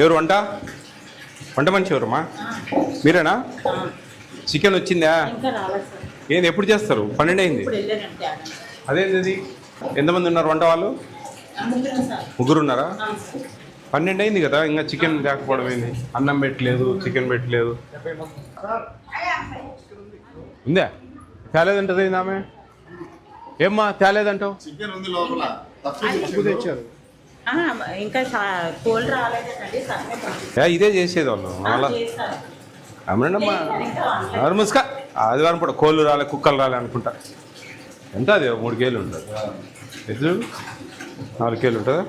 ఎవరు వంట? వంట మనిషి ఎవరమ్మా? మీరేనా? చికెన్ వచ్చిందా? ఇంకా రాలేదు సార్ ఏంది ఎప్పుడు చేస్తారు? పన్నెండు అయింది. ఇప్పుడు వెళ్ళారంటే అదేంది అది ఎంతమంది ఉన్నారు వంట వాళ్ళు? ముగ్గురు సార్ ముగ్గురు ఉన్నారా అవును సార్ పన్నెండు అయింది కదా ఇంకా చికెన్ లేకపోవడం ఏంది? అన్నం పెట్టలేదు చికెన్ పెట్టలేదు. ఉందా? తేలేదంటది ఆమె? ఏమ్మా తేలేదంటావు? చికెన్ ఉంది లోపల. తక్కువ తెచ్చారు. ఇంకా రాలేదండి ఇదే చేసేది వాళ్ళు ఆ, మళ్ళా. చేస్తారు. అమ్మనమ్మా ముసుక ఆదివారం పూట కోళ్ళు రాలే కుక్కలు రాలే అనుకుంటా. ఎంత అది? మూడు కేలు ఉంటుంది. ఎద్దు నాలుగు కేలు ఉంటుందా?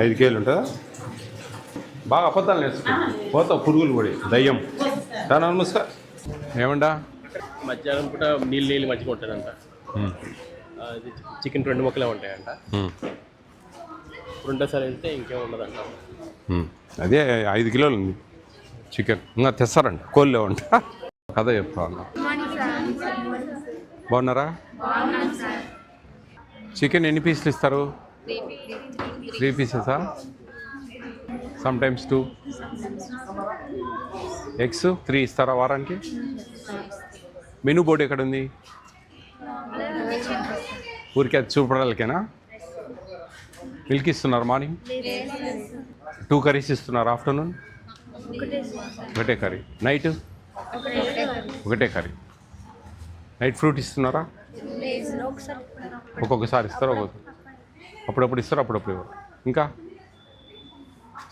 ఐదు కేలు ఉంటుందా? బాగా అబద్ధాలు నేర్చుకో. పోతావు పురుగులు పడి దయ్యం. దాని ముసుక ఏమంటా మధ్యాహ్నం పూట నీళ్ళు నీళ్ళు మంచిగా ఉంటుందంట. చికెన్ రెండు ముక్కలే ఉంటాయంట. రెండోసారి వెళ్తే ఇంకేం ఉండదంట. అదే ఐదు కిలోలు ఉంది చికెన్. ఇంకా తెస్తారంట. కోళ్ళు వంట కథ చెప్తా ఉన్నా. బాగున్నారా? చికెన్ ఎన్ని పీసులు ఇస్తారు? Three పీసెసా some times two eggs three ఇస్తారా వారానికి? మెనూ బోర్డు ఎక్కడ ఉంది? ఊరికే అది చూపడాలకేనా మిల్క్ ఇస్తున్నారు మార్నింగ్? టూ కర్రీస్ ఇస్తున్నారు ఆఫ్టర్నూన్? ఒకటే కర్రీ. నైట్? ఒకటే కర్రీ. నైట్ ఫ్రూట్ ఇస్తున్నారా? ఒక్కొక్కసారి ఇస్తారు? ఒక్కొక్క? అప్పుడప్పుడు ఇస్తారు? అప్పుడప్పుడు ఇవ్వరు? ఇంకా?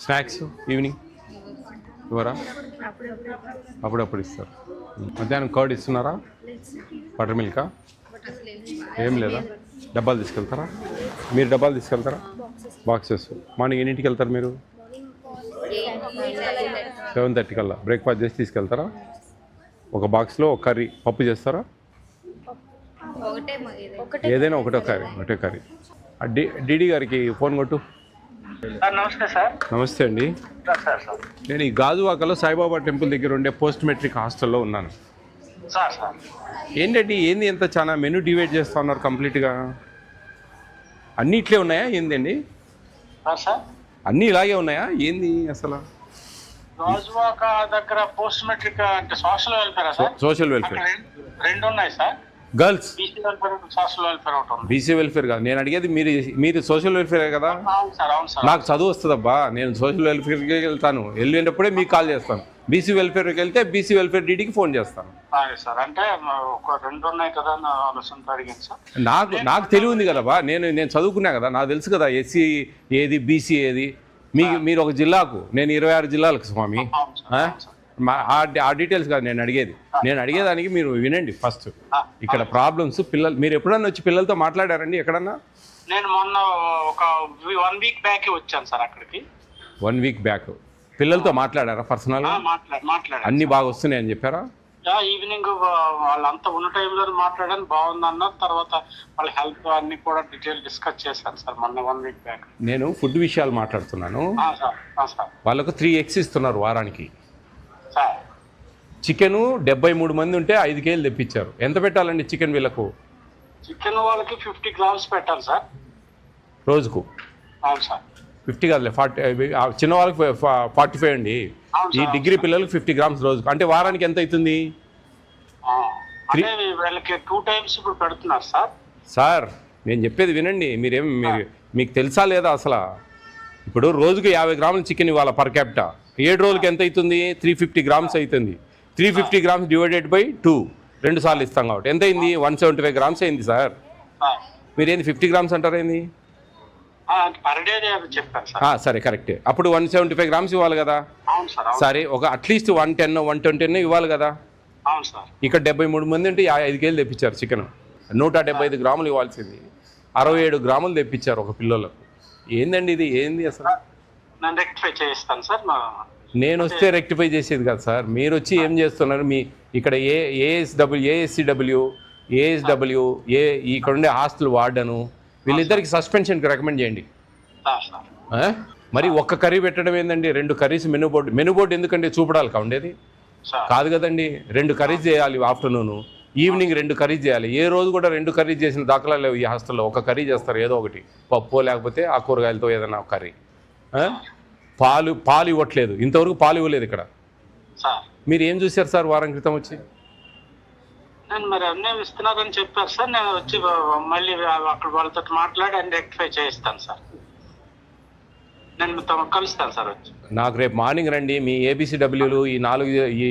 స్నాక్స్? ఈవినింగ్? ఇవ్వరా? అప్పుడప్పుడు ఇస్తారు. మధ్యాహ్నం కర్డ్ ఇస్తున్నారా? బటర్ మిల్కా? ఏం లేదా? డబ్బాలు తీసుకెళ్తారా? మీరు డబ్బాలు తీసుకెళ్తారా? బాక్సెస్. మార్నింగ్ ఎన్నింటికి వెళ్తారు మీరు? సెవెన్ థర్టీ కల్లా. బ్రేక్ఫాస్ట్ చేసి తీసుకెళ్తారా? ఒక బాక్స్లో ఒక కర్రీ. పప్పు చేస్తారా? ఏదైనా ఒకటే కర్రీ. ఒకటే కర్రీ. డిడి గారికి ఫోన్ కొట్టు. సార్ నమస్తే సార్. నమస్తే అండి. Sir sir sir. నేను ఈ గాజువాకలో సాయిబాబా టెంపుల్ దగ్గర ఉండే పోస్ట్ మెట్రిక్ హాస్టల్లో ఉన్నాను. ఏంటండి ఏంది ఎంత చాలా మెనూ డివైడ్ చేస్తా ఉన్నారు కంప్లీట్గా? అన్నీ ఇట్లే ఉన్నాయా? ఏందండి? అన్నీ ఇలాగే ఉన్నాయా? ఏంది అసలు? రోజువాక దగ్గర పోస్ట్ మెట్రిక్ అంటే social welfare sir? Social welfare. రెండు- ఉన్నాయి సార్. గర్ల్స్. బీసీ వెల్ఫేర్ కాదు. నేను అడిగేది మీరు మీరు సోషల్ వెల్ఫేర్ కదా? నాకు చదువు వస్తుందబ్బా. నేను సోషల్ వెల్ఫేర్కి వెళ్తాను. వెళ్ళేటప్పుడే మీకు కాల్ చేస్తాను. బీసీ వెల్ఫేర్కి వెళ్తే బీసీ వెల్ఫేర్ డీడీకి ఫోన్ చేస్తాను. సార్. అంటే ఒక రెండు ఉన్నాయి కదా అడిగాను సార్. నాకు నాకు తెలివి ఉంది కదా బా నేను నేను చదువుకున్నా కదా నాకు తెలుసు కదా ఎస్సీ ఏది బీసీ ఏది. మీ మీరు ఒక జిల్లాకు నేను ఇరవై ఆరు జిల్లాలకు స్వామి. ఆ? డీటెయిల్స్ కాదు నేను అడిగేది. నేను అడిగేదానికి మీరు వినండి ఫస్ట్. ఇక్కడ ప్రాబ్లమ్స్ పిల్లలు మీరు ఎప్పుడన్నా వచ్చి పిల్లలతో మాట్లాడారండి ఎక్కడన్నా? నేను మొన్న ఒక వన్ వీక్ బ్యాక్ వచ్చాను సార్ అక్కడికి. One week back. పిల్లలతో మాట్లాడారా పర్సనల్ అన్ని బాగా వస్తున్నాయని చెప్పారా? ఈవినింగ్ వాళ్ళంతా ఉన్న టైంలో మాట్లాడాను బాగుంది అన్నారు తర్వాత వాళ్ళ హెల్త్ అన్ని కూడా డీటెయిల్ డిస్కస్ చేశాను సార్ మొన్న వన్ వీక్ బ్యాక్. నేను ఫుడ్ విషయాలు మాట్లాడుతున్నాను. సార్ ఆ, సార్. వాళ్ళకు త్రీ ఎగ్స్ ఇస్తున్నారు వారానికి. సార్. చికెను డెబ్బై మూడు మంది ఉంటే ఐదు కేజీలు తెప్పించారు. ఎంత పెట్టాలండి చికెన్ వీళ్ళకు? చికెన్ వాళ్ళకి ఫిఫ్టీ గ్రామ్స్ పెట్టాలి సార్. రోజుకు? అవును సార్. ఫిఫ్టీ కాదులే ఫార్టీ చిన్న వాళ్ళకి ఫార్టీ ఫైవ్ అండి. ఈ డిగ్రీ పిల్లలకి ఫిఫ్టీ గ్రామ్స్ రోజుకు. అంటే వారానికి ఎంత అవుతుంది? ఆ, అంటే వీళ్ళకి టూ టైమ్స్ ఇప్పుడు పెడుతున్నారు సార్. సార్ నేను చెప్పేది వినండి. మీరేం మీరు మీకు తెలుసా లేదా అసలు? ఇప్పుడు రోజుకు యాభై గ్రాముల చికెన్ ఇవ్వాలి పర్ క్యాపిటా? ఏడు రోజులకి ఎంత అవుతుంది? త్రీ ఫిఫ్టీ గ్రామ్స్ అవుతుంది. Three fifty grams divided by two. రెండు సార్లు ఇస్తాం కాబట్టి. ఎంత అయింది? వన్ సెవెంటీ ఫైవ్ గ్రామ్స్ అయింది సార్. మీరేంది ఫిఫ్టీ గ్రామ్స్ అంటారు ఏంది పర్ డే చెప్పాను సార్. కరెక్టే అప్పుడు వన్ సెవెంటీ ఫైవ్ గ్రామ్స్ ఇవ్వాలి కదా? సార్ ఒక at least one ten one twenty ఇవ్వాలి కదా? ఇక్కడ డెబ్బై మూడు మంది ఉంటే ఐదు కేజీలు తెప్పించారు చికెన్. నూట డెబ్బై ఐదు గ్రాములు ఇవ్వాల్సింది. అరవై ఏడు గ్రాములు తెప్పించారు ఒక పిల్లలకు. ఏందండి ఇది? ఏంది అసలు? నేను వస్తే రెక్టిఫై చేసేది కాదు సార్. మీరు వచ్చి ఏం చేస్తున్నారు? మీ ఇక్కడ ఏ ఏఎస్డబ్ల్యూ ఏఎస్సిడబ్ల్యూ ఏఎస్డబ్ల్యూ ఏ ఇక్కడ ఉండే హాస్టల్ వార్డను వీళ్ళిద్దరికి సస్పెన్షన్కి రికమెండ్ చేయండి? మరి ఒక్క కర్రీ పెట్టడం ఏందండి? రెండు curries menu board. Menu board ఎందుకండి చూపడాలి ఉండేది? కాదు కదండి. రెండు కర్రీస్ చేయాలి ఆఫ్టర్నూన్. ఈవినింగ్ రెండు కర్రీ చేయాలి. ఏ రోజు కూడా రెండు కర్రీ చేసిన దాఖలా లేవు ఈ హాస్టల్లో. ఒక కర్రీ చేస్తారు ఏదో ఒకటి. పప్పు లేకపోతే ఆ కూరగాయలతో ఏదైనా కర్రీ? పాలు పాలు ఇవ్వట్లేదు. ఇంతవరకు పాలు ఇవ్వలేదు ఇక్కడ. మీరు ఏం చూశారు సార్ వారం క్రితం వచ్చి? నేను మరి అన్నీ ఇస్తున్నారని చెప్పారు సార్. నేను వచ్చి మళ్ళీ అక్కడ వాళ్ళతో మాట్లాడి అన్ని రెక్టిఫై చేయిస్తాను సార్. నేను కలుస్తాను సార్ వచ్చి. నాకు రేపు మార్నింగ్ రండి. మీ ఏబిసిడబ్ల్యూలు ఈ నాలుగు ఈ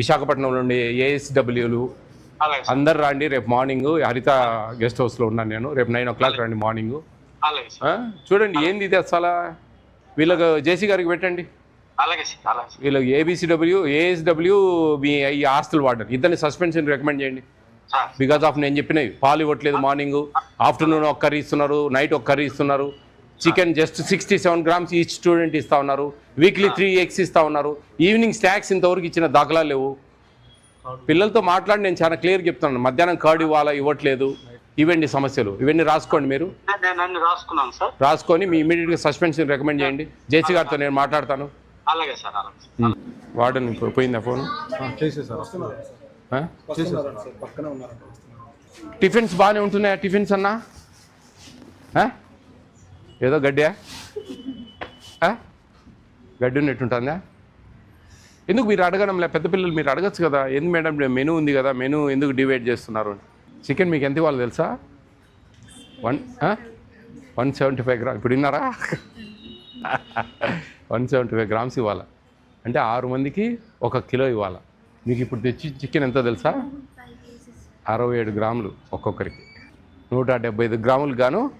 విశాఖపట్నం నుండి ఏఎస్డబ్ల్యూలు అందరు రండి. రేపు మార్నింగ్ హరిత గెస్ట్ హౌస్లో ఉన్నాను నేను. రేపు నైన్ ఓ క్లాక్ రండి మార్నింగ్. చూడండి ఏంది ఇది అసలు? వీళ్ళకి జేసీ గారికి పెట్టండి. వీళ్ళకి ఏబిసిడబ్ల్యూ ఏఎస్డబ్ల్యూ మీ ఈ హాస్టల్ వార్డర్ ఇద్దరిని సస్పెన్షన్ రికమెండ్ చేయండి. బికాస్ ఆఫ్ నేను చెప్పినవి. పాలు ఇవ్వట్లేదు మార్నింగ్. ఆఫ్టర్నూన్ ఒక కర్రీ ఇస్తున్నారు నైట్ ఒక కర్రీ ఇస్తున్నారు. Chicken just sixty seven grams each student ఇస్తా ఉన్నారు. వీక్లీ త్రీ ఎగ్స్ ఇస్తా ఉన్నారు. ఈవినింగ్ స్నాక్స్ ఇంతవరకు ఇచ్చిన దాఖలా లేవు. పిల్లలతో మాట్లాడి నేను చాలా క్లియర్ చెప్తున్నాను. మధ్యాహ్నం కర్డ్ ఇవ్వాలా ఇవ్వట్లేదు. ఇవండి సమస్యలు. ఇవన్నీ రాసుకోండి మీరు. రాసుకొని మీ ఇమీడియట్గా సస్పెన్షన్ రికమెండ్ చేయండి. జేసీ గారితో నేను మాట్లాడతాను. అలాగే సార్ అలాగే వార్డెన్ పో- పోయిందా ఫోన్? టిఫిన్స్ బాగానే ఉంటున్నాయా టిఫిన్స్ అన్నా? ఏదో గడ్డా ఆ? గడ్డి ఉన్నట్టుంటుందా? ఎందుకు మీరు అడగడం లే పెద్ద పిల్లలు మీరు అడగచ్చు కదా ఎందుకు మేడం మెనూ ఉంది కదా మెనూ ఎందుకు డివైడ్ చేస్తున్నారు చికెన్ మీకు ఎంత ఇవ్వాలి తెలుసా? One one seventy five gram. ఇప్పుడు విన్నారా? వన్ సెవెంటీ ఫైవ్ గ్రామ్స్ ఇవ్వాలి. అంటే ఆరు మందికి ఒక కిలో ఇవ్వాలి. మీకు ఇప్పుడు తెచ్చి చికెన్ ఎంత తెలుసా? అరవై ఏడు గ్రాములు ఒక్కొక్కరికి. నూట డెబ్బై ఐదు గ్రాములు గాను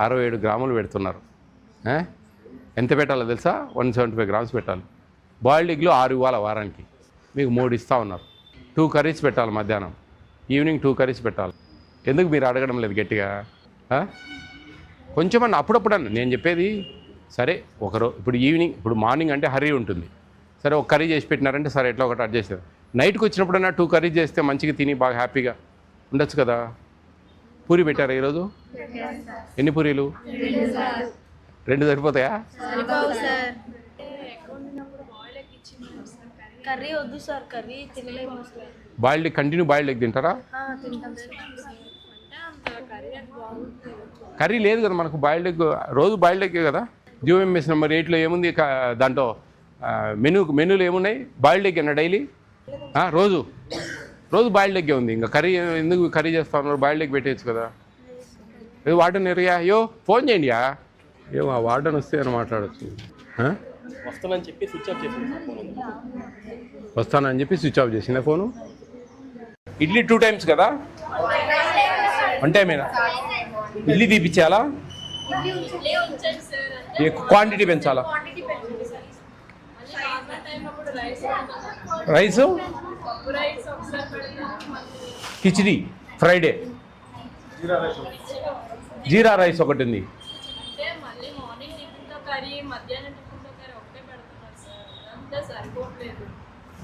అరవై ఏడు గ్రాములు పెడుతున్నారు. ఎంత పెట్టాలో తెలుసా? వన్ సెవెంటీ ఫైవ్ గ్రామ్స్ పెట్టాలి. బాయిల్డ్ ఎగ్లు ఆరు ఇవ్వాలి వారానికి. మీకు మూడు ఇస్తూ ఉన్నారు. టూ కర్రీస్ పెట్టాలి మధ్యాహ్నం. ఈవినింగ్ టూ కర్రీస్ పెట్టాలి. ఎందుకు మీరు అడగడం లేదు గట్టిగా? కొంచెం అన్న అప్పుడప్పుడు అన్న నేను చెప్పేది సరే ఒకరో ఇప్పుడు ఈవినింగ్ ఇప్పుడు మార్నింగ్ అంటే హరీ ఉంటుంది. సరే ఒక కర్రీ చేసి పెట్టినారంటే సరే ఎట్లా ఒకటి అడ్జస్ట్ చేస్తారు నైట్కి వచ్చినప్పుడన్నా టూ కర్రీ చేస్తే మంచిగా తిని బాగా హ్యాపీగా ఉండొచ్చు కదా? పూరి పెట్టారా ఈరోజు? ఎన్ని పూరీలు? రెండు సరిపోతాయా? కర్రీ వద్దు సార్ కర్రీ తినలేము బాయిల్డ్ కంటిన్యూ బాయిల్డ్ ఎగ్ తింటారా? ఆ, తింటాం సార్. కర్రీ లేదు కదా మనకు బాయిల్డ్ ఎగ్ రోజు బాయిల్డ్ ఎగ్ కదా? జియోఎంఎస్ నెంబర్ ఎయిట్లో ఏముంది? క- దాంట్లో మెనూ మెనూలు ఏమున్నాయి? బాయిల్డ్ ఎగ్ అన్న డైలీ? రోజు. రోజు బాయిల్డ్ ఎగ్గే ఉంది. ఇంకా కర్రీ ఎందుకు కర్రీ చేస్తా ఉన్నారు? బాయిల్డ్ ఎగ్ పెట్టేయచ్చు కదా. ఏ వార్డెన్ ఏరియా అయ్యో ఫోన్ చేయండి యా ఏమో ఆ వార్డెన్ వస్తే అని మాట్లాడచ్చు? వస్తానని చెప్పి స్విచ్ ఆఫ్ చేసింది వస్తానని చెప్పి స్విచ్ ఆఫ్ చేసిన ఫోను? ఇడ్లీ టూ టైమ్స్ కదా? వన్ టైమేనా? ఇడ్లీ తీపిచ్చేయాలా? Quantity పెంచాలా? Rice? Khichdi Friday. Jeera rice ఒకటి ఉంది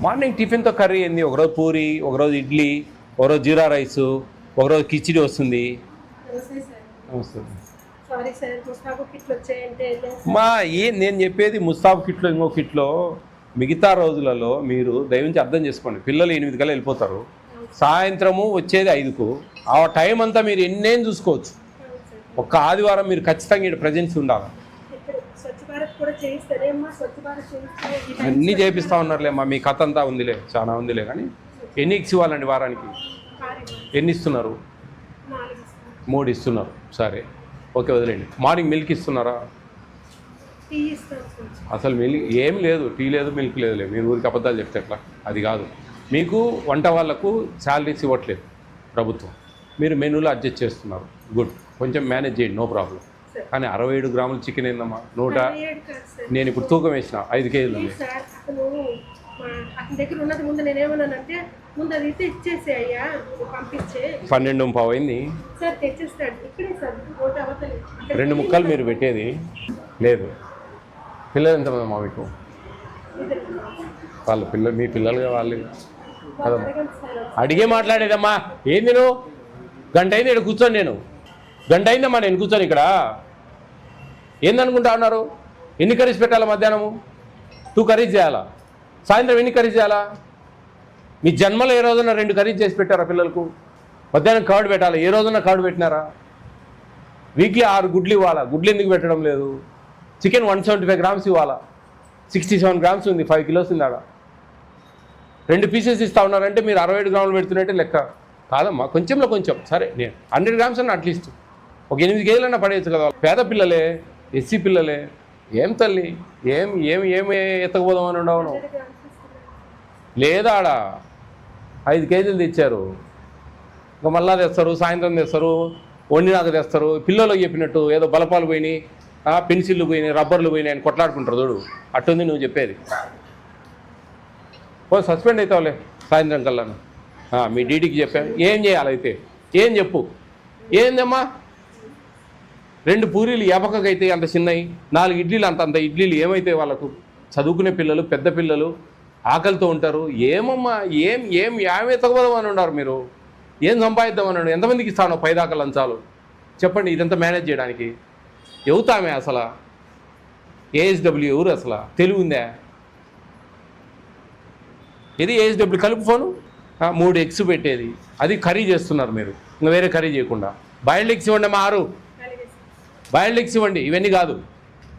మార్నింగ్ టిఫిన్తో కర్రీ ఏంది? ఒకరోజు పూరి ఒకరోజు ఇడ్లీ ఒకరోజు జీరా రైసు ఒకరోజు కిచిడి వస్తుంది. వస్తుంది సారీ సార్ పుస్తకాలు కిట్లు వచ్చాయంటే మా ఏ నేను చెప్పేది ముస్తాబ్ కిట్లో ఇంకో కిట్లో మిగతా రోజులలో మీరు దయవుంచి అర్థం చేసుకోండి. పిల్లలు ఎనిమిది కల్లా వెళ్ళిపోతారు. సాయంత్రము వచ్చేది ఐదుకు. ఆ టైం అంతా మీరు ఎన్నేం చూసుకోవచ్చు. ఒక్క ఆదివారం మీరు ఖచ్చితంగా ఇక్కడ ప్రజెన్స్ ఉండాలి. అన్నీ చేపిస్తూ ఉన్నారులే మా మీ కథ అంతా ఉందిలే చాలా ఉందిలే కానీ ఎన్ని ఇవ్వాలండి వారానికి? ఎన్ని ఇస్తున్నారు. మూడు ఇస్తున్నారు. సరే. ఓకే వదిలేండి మార్నింగ్ మిల్క్ ఇస్తున్నారా? అసలు మిల్క్ ఏం లేదు టీ లేదు మిల్క్ లేదు లేదు మీరు ఊరికి అబద్ధాలు చెప్తే ఎట్లా? అది కాదు. మీకు వంట వాళ్ళకు శాలరీస్ ఇవ్వట్లేదు ప్రభుత్వం. మీరు మెనూలో అడ్జస్ట్ చేస్తున్నారు. గుడ్ కొంచెం మేనేజ్ చేయండి నో ప్రాబ్లం కానీ అరవై ఏడు గ్రాముల చికెన్ ఏందమ్మా? నూట నేను ఇప్పుడు తూకం వేసిన ఐదు కేజీలు అతను దగ్గర ఉన్నది ముందు నేనేమన్నానంటే ముందు అది అయితే ఇచ్చేసి అయ్యా పంపించే. పన్నెండు పావు అయింది సార్ తెచ్చిస్తాడు ఇక్కడే సార్ ఓటు రెండు ముక్కలు మీరు పెట్టేది లేదు. పిల్లలు ఎంతమంది మా మీకు? వాళ్ళ పిల్లలు మీ పిల్లలుగా వాళ్ళు. అడిగే మాట్లాడేదమ్మా. ఏంది నువ్వు గంట అయింది ఇక్కడ కూర్చొని నేను. గంట అయిందమ్మా నేను కూర్చొని ఇక్కడ. ఏందనుకుంటా ఉన్నారు? ఎన్ని కర్రీస్ పెట్టాలా మధ్యాహ్నము? టూ కర్రీస్ చేయాలా? సాయంత్రం ఎన్ని కర్రీస్ చేయాలా? మీ జన్మలో ఏ రోజున రెండు కర్రీ చేసి పెట్టారా పిల్లలకు? మధ్యాహ్నం కర్డ్ పెట్టాలి? ఏ రోజున కర్డ్ పెట్టినారా? వీక్లీ ఆరు గుడ్లు ఇవ్వాలా? గుడ్లు ఎందుకు పెట్టడం లేదు? Chicken one seventy five grams ఇవ్వాలా? సిక్స్టీ సెవెన్ గ్రామ్స్ ఉంది ఫైవ్ కిలోస్ ఉంది ఆడ. రెండు పీసెస్ ఇస్తా ఉన్నారంటే మీరు అరవై ఏడు గ్రాములు పెడుతున్నట్టే లెక్క. కాదమ్మా కొంచెంలో కొంచెం. సరే నేను హండ్రెడ్ గ్రామ్స్ అన్న అట్లీస్ట్. ఒక ఎనిమిది కేజీలన్నా పడేయచ్చు కదా. పేద పిల్లలే ఎస్సీ పిల్లలే ఏం తల్లి? ఏం ఏం ఏమి ఎత్తకపోదాం అని ఉండవు లేదాడ? ఐదు కేజీలు తెచ్చారు. ఇంకా మళ్ళా తెస్తారు సాయంత్రం తెస్తారు వండినాక తెస్తారు. పిల్లలకు చెప్పినట్టు ఏదో బలపాలు పోయినాయి పెన్సిళ్ళు పోయినాయి రబ్బర్లు పోయినాయి అని కొట్లాడుకుంటారు చూడు. అట్టుంది నువ్వు చెప్పేది. ఓ సస్పెండ్ అవుతావులే సాయంత్రం కల్లా మీ డీడీకి చెప్పాను. ఏం చేయాలి అయితే? ఏం చెప్పు. ఏందమ్మా? రెండు పూరీలు ఎపకకైతే అంత చిన్నవి నాలుగు ఇడ్లీలు అంత అంత ఇడ్లీలు ఏమైతే వాళ్ళకు? చదువుకునే పిల్లలు పెద్ద పిల్లలు ఆకలితో ఉంటారు. ఏమమ్మా ఏం ఏం ఏమి ఎత్తకపోదామని ఉన్నారు మీరు? ఏం సంపాదిద్దామని ఉన్నారు? ఎంతమందికి ఇస్తాను పైదాకా లంచాలు? చెప్పండి ఇదంతా మేనేజ్ చేయడానికి. ఎవతామే అసలు? ఏఎస్డబ్ల్యూ ఎవరు అసలు? తెలివి ఉందా ఇది ఏఎస్డబ్ల్యూ కలుపు ఫోను? మూడు ఎగ్స్ పెట్టేది. అది కర్రీ చేస్తున్నారు మీరు. ఇంకా వేరే కర్రీ చేయకుండా. బాయిల్డ్ ఎగ్స్ ఇవ్వండి మా ఆరు. బాయిల్డ్ ఎగ్స్ ఇవ్వండి. ఇవన్నీ కాదు.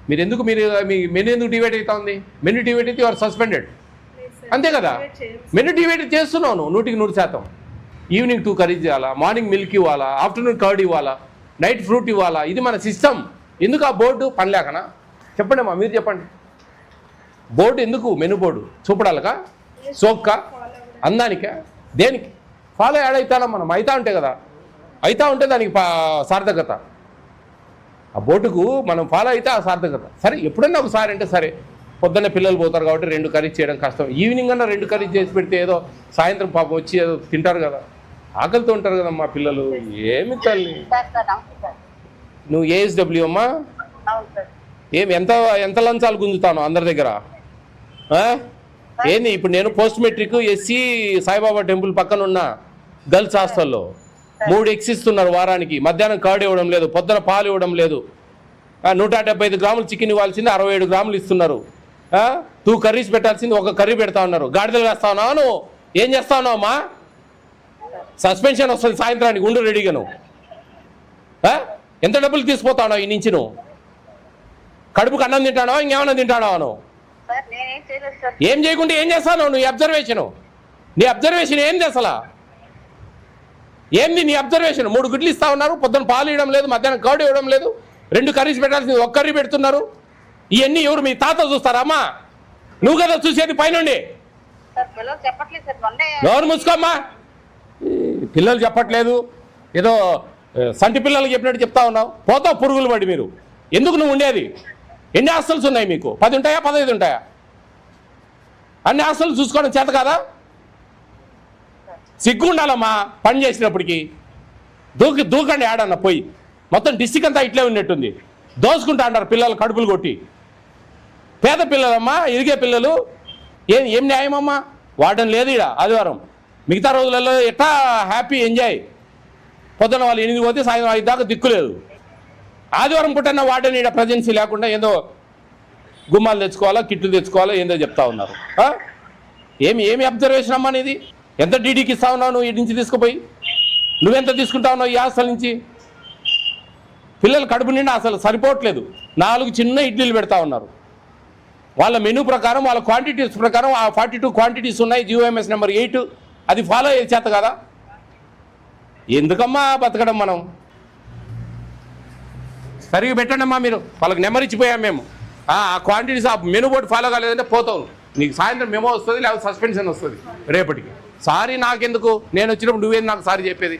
మీరు ఎందుకు మీరు మీ మెనూ ఎందుకు డివైడ్ అవుతా ఉంది? మెనూ డివైడ్ అయితే ఆర్ సస్పెండెడ్. అంతే కదా? మెనూ డివైడ్ చేస్తున్నావు నువ్వు నూటికి నూరు శాతం. ఈవినింగ్ టూ కర్రీ చేయాలా మార్నింగ్ మిల్క్ ఇవ్వాలా ఆఫ్టర్నూన్ కర్డ్ ఇవ్వాలా నైట్ ఫ్రూట్ ఇవ్వాలా ఇది మన సిస్టమ్ ఎందుకు ఆ బోర్డు పనిలేకనా? చెప్పండి అమ్మా మీరు చెప్పండి. బోర్డు ఎందుకు? Menu board. చూపడాలకా? సోక్క? అందానికా? దేనికి? ఫాలో యాడ్ అవుతానా మనం. అవుతా ఉంటే కదా. అవుతా ఉంటే దానికి సార్థకత. ఆ బోటుకు మనం ఫాలో అయితే ఆ సార్థకత. సరే ఎప్పుడన్నా ఒకసారి అంటే సరే. పొద్దున్నే పిల్లలు పోతారు కాబట్టి రెండు కర్రీ చేయడం కష్టం. ఈవినింగ్ అన్న రెండు కర్రీ చేసి పెడితే ఏదో సాయంత్రం పాపం వచ్చి ఏదో తింటారు కదా. ఆకలితో ఉంటారు కదా మా పిల్లలు. ఏమి తల్లి? నువ్వు ఏఎస్డబ్ల్యూ అమ్మా? ఏం ఎంత ఎంత లంచాలు గుంజుతాను అందరి దగ్గర? ఏంది ఇప్పుడు నేను post matric SC Saibaba temple పక్కన ఉన్న గర్ల్స్ హాస్టల్లో మూడు ఎగ్స్ ఇస్తున్నారు వారానికి. మధ్యాహ్నం కర్డ్ ఇవ్వడం లేదు పొద్దున పాలు ఇవ్వడం లేదు. నూట డెబ్బై ఐదు గ్రాములు చికెన్ ఇవ్వాల్సింది అరవై ఏడు గ్రాములు ఇస్తున్నారు. టూ కర్రీస్ పెట్టాల్సింది ఒక కర్రీ పెడతా ఉన్నారు. గాడిదలు వేస్తా ఉన్నావు నువ్వు? ఏం చేస్తా ఉన్నావు అమ్మా? సస్పెన్షన్ వస్తుంది సాయంత్రానికి ఉండు రెడీగా నువ్వు. ఆ? ఎంత డబ్బులు తీసుకుపోతా ఉన్నావు ఈ నుంచి నువ్వు? కడుపుకి అన్నం తింటానో ఇంకేమన్నా తింటానో నువ్వు? ఏం చేయకుండా ఏం చేస్తావు నీ అబ్జర్వేషను. నీ అబ్జర్వేషన్ ఏంది అసలు ఏంది నీ అబ్జర్వేషన్? మూడు గుడ్లు ఇస్తా ఉన్నారు పొద్దున పాలు ఇవ్వడం లేదు మధ్యాహ్నం కర్డ్ ఇవ్వడం లేదు రెండు కర్రీస్ పెట్టాల్సింది ఒక్క కర్రీ పెడుతున్నారు. ఇవన్నీ ఎవరు మీ తాత చూస్తారా అమ్మా? నువ్వు కదా చూసేది పైనుండి. పిల్లలు నోరు మూసుకోమ్మా. పిల్లలు చెప్పట్లేదు. ఏదో సంటి పిల్లలకి చెప్పినట్టు చెప్తా ఉన్నావు. పోతావు పురుగులు పడి మీరు. ఎందుకు నువ్వు ఉండేది? ఎన్ని హాస్టల్స్ ఉన్నాయి మీకు? పది ఉంటాయా పదహైదు ఉంటాయా? అన్ని హాస్టల్ చూసుకోవడం చేత కాదా? సిగ్గు ఉండాలమ్మా పని చేసినప్పటికీ. దూకి దూకండి ఆడన్న పోయి. మొత్తం డిస్టిక్ అంతా ఇట్లే ఉన్నట్టుంది. దోసుకుంటా అంటారు పిల్లలు కడుపులు కొట్టి. పేద పిల్లలమ్మా ఇరిగే పిల్లలు. ఏం ఏం న్యాయమమ్మా? వాడడం లేదు ఇడ ఆదివారం. మిగతా రోజులలో ఎట్లా హ్యాపీ ఎంజాయ్. పొద్దున వాళ్ళు ఎనిమిది పోతే సాయంత్రం ఐదు దాకా దిక్కులేదు ఆదివారం పుట్టన్న వాడని ఈడ ప్రజెన్సీ లేకుండా ఏదో గుమ్మాలు తెచ్చుకోవాలా కిట్లు తెచ్చుకోవాలా ఏందో చెప్తా ఉన్నారు. ఏమి ఏమి అబ్జర్వేషన్ అమ్మా నీది? ఎంత డీడీకి ఇస్తా ఉన్నావు నువ్వు ఇటు నుంచి తీసుకుపోయి? నువ్వెంత తీసుకుంటా ఉన్నావు ఈ హాస్టల్ నుంచి? పిల్లలు కడుపు నిండా అసలు సరిపోవట్లేదు. నాలుగు చిన్న ఇడ్లీలు పెడతా ఉన్నారు. వాళ్ళ మెనూ ప్రకారం వాళ్ళ క్వాంటిటీస్ ప్రకారం ఆ ఫార్టీ టూ క్వాంటిటీస్ ఉన్నాయి జియోఎంఎస్ నెంబర్ ఎయిట్ అది ఫాలో అయ్యే చేత కదా? ఎందుకమ్మా బతకడం మనం? సరిగి పెట్టండమ్మా మీరు. వాళ్ళకి నెంబర్ ఇచ్చిపోయాం మేము. ఆ క్వాంటిటీస్ ఆ మెనూ బోర్డు ఫాలో కాలేదంటే పోతావు నీకు సాయంత్రం మెమో వస్తుంది లేకపోతే సస్పెన్షన్ వస్తుంది రేపటికి. సారీ నాకెందుకు? నేను వచ్చినప్పుడు నువ్వేది నాకు సారీ చెప్పేది?